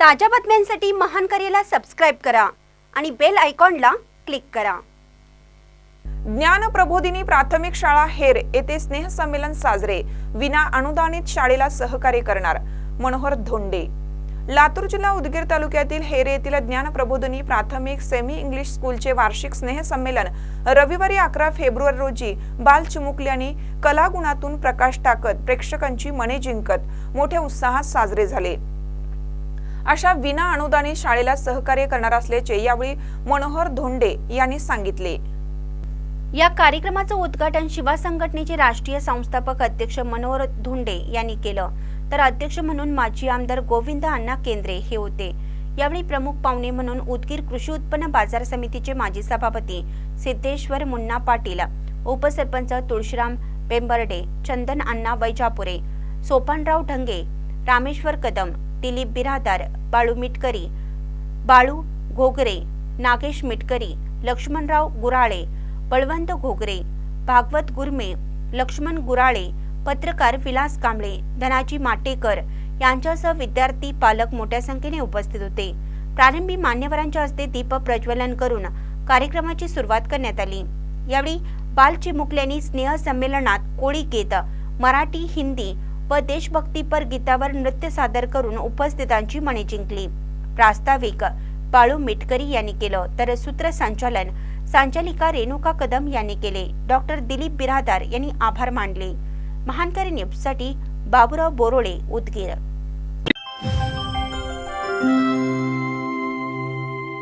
ताज्या बातम्यांसाठी महान करेला सबस्क्राईब करा आणि बेल आयकॉनला क्लिक करा. ज्ञान प्रबोधिनी प्राथमिक शाळा हेर येथे स्नेहसंमेलन साजरे. विना अनुदानित शाळेला सहकार्य करणार मनोहर धोंडे. लातूर जिल्हा उदगीर तालुक्यातील हेरे येथील ज्ञान प्रबोधिनी प्राथमिक सेमी इंग्लिश स्कूलचे वार्षिक स्नेहसंमेलन रविवारी अकरा फेब्रुवारी रोजी बाल चिमुकली आणि कलागुणातून प्रकाश टाकत प्रेक्षकांची मने जिंकत मोठ्या उत्साहात साजरे झाले. अशा विना अनुदानित शाळेला सहकार्य करणार असल्याचे यावेळी मनोहर धोंडे यांनी सांगितले. या कार्यक्रमाचं उद्घाटन शिवा संघटनेचे राष्ट्रीय संस्थापक अध्यक्ष मनोहर धोंडे यांनी केलं. तर अध्यक्ष म्हणून माजी आमदार गोविंद अण्णा केंद्रे हे होते. यावेळी प्रमुख पाहुणे म्हणून उदगीर कृषी उत्पन्न बाजार समितीचे माजी सभापती सिद्धेश्वर मुन्ना पाटील उपसरपंच तुळशीराम बेंबर्डे चंदन अण्णा वैजापुरे सोपानराव ढंगे रामेश्वर कदम दिलीप बिरादार बाळू मिटकरी बाळू घोगरे नागेश मिटकरी लक्ष्मणराव गुराळे बळवंत घोगरे भागवत गुरमे लक्ष्मण गुराळे पत्रकार विलास कांबळे धनाजी माटेकर यांच्यासह विद्यार्थी पालक मोठ्या संख्येने उपस्थित होते. प्रारंभी मान्यवरांच्या हस्ते दीप प्रज्वलन करून कार्यक्रमाची सुरुवात करण्यात आली. यावेळी बाल चिमुकल्यांनी स्नेह संमेलनात कोळी गीत मराठी हिंदी व देशभक्तीपर गीतावर नृत्य सादर करून उपस्थितांची मने जिंकली. प्रास्ताविक बाळू मिटकरी यांनी केलं तर सूत्रसंचालन संचालिका रेणुका कदम यांनी केले. डॉक्टर दिलीप बिरादार यांनी आभार मानले. महानकरी न्यूजसाठी बाबुराव बोरोळे उदगीर.